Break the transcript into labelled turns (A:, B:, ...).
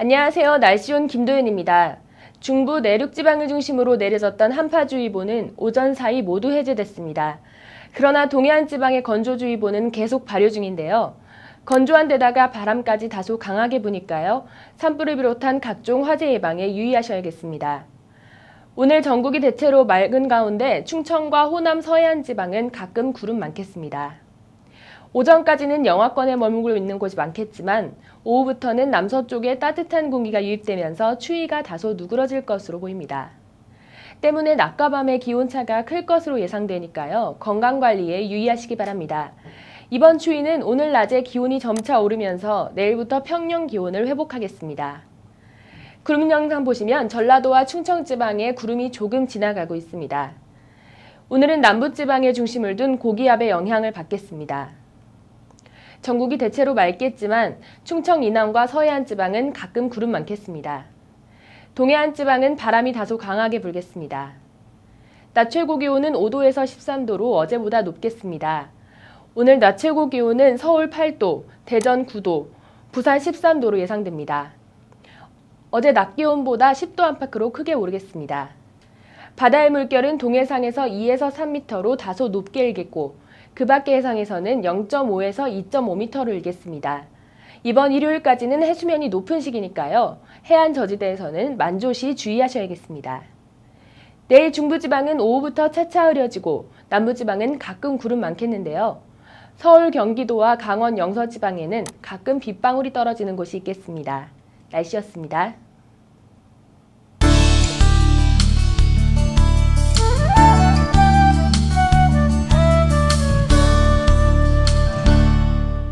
A: 안녕하세요. 날씨온 김도현입니다. 중부 내륙 지방을 중심으로 내려졌던 한파주의보는 오전 사이 모두 해제됐습니다. 그러나 동해안 지방의 건조주의보는 계속 발효 중인데요. 건조한 데다가 바람까지 다소 강하게 부니까요. 산불을 비롯한 각종 화재 예방에 유의하셔야겠습니다. 오늘 전국이 대체로 맑은 가운데 충청과 호남 서해안 지방은 가끔 구름 많겠습니다. 오전까지는 영하권에 머물고 있는 곳이 많겠지만 오후부터는 남서쪽에 따뜻한 공기가 유입되면서 추위가 다소 누그러질 것으로 보입니다. 때문에 낮과 밤의 기온차가 클 것으로 예상되니까요. 건강관리에 유의하시기 바랍니다. 이번 추위는 오늘 낮에 기온이 점차 오르면서 내일부터 평년 기온을 회복하겠습니다. 구름 영상 보시면 전라도와 충청 지방에 구름이 조금 지나가고 있습니다. 오늘은 남부 지방에 중심을 둔 고기압의 영향을 받겠습니다. 전국이 대체로 맑겠지만 충청 이남과 서해안 지방은 가끔 구름 많겠습니다. 동해안 지방은 바람이 다소 강하게 불겠습니다. 낮 최고 기온은 5도에서 13도로 어제보다 높겠습니다. 오늘 낮 최고 기온은 서울 8도, 대전 9도, 부산 13도로 예상됩니다. 어제 낮 기온보다 10도 안팎으로 크게 오르겠습니다. 바다의 물결은 동해상에서 2에서 3m로 다소 높게 일겠고 그 밖의 해상에서는 0.5에서 2.5m로 일겠습니다. 이번 일요일까지는 해수면이 높은 시기니까요. 해안 저지대에서는 만조시 주의하셔야겠습니다. 내일 중부지방은 오후부터 차차 흐려지고 남부지방은 가끔 구름 많겠는데요. 서울, 경기도와 강원, 영서지방에는 가끔 빗방울이 떨어지는 곳이 있겠습니다. 날씨였습니다.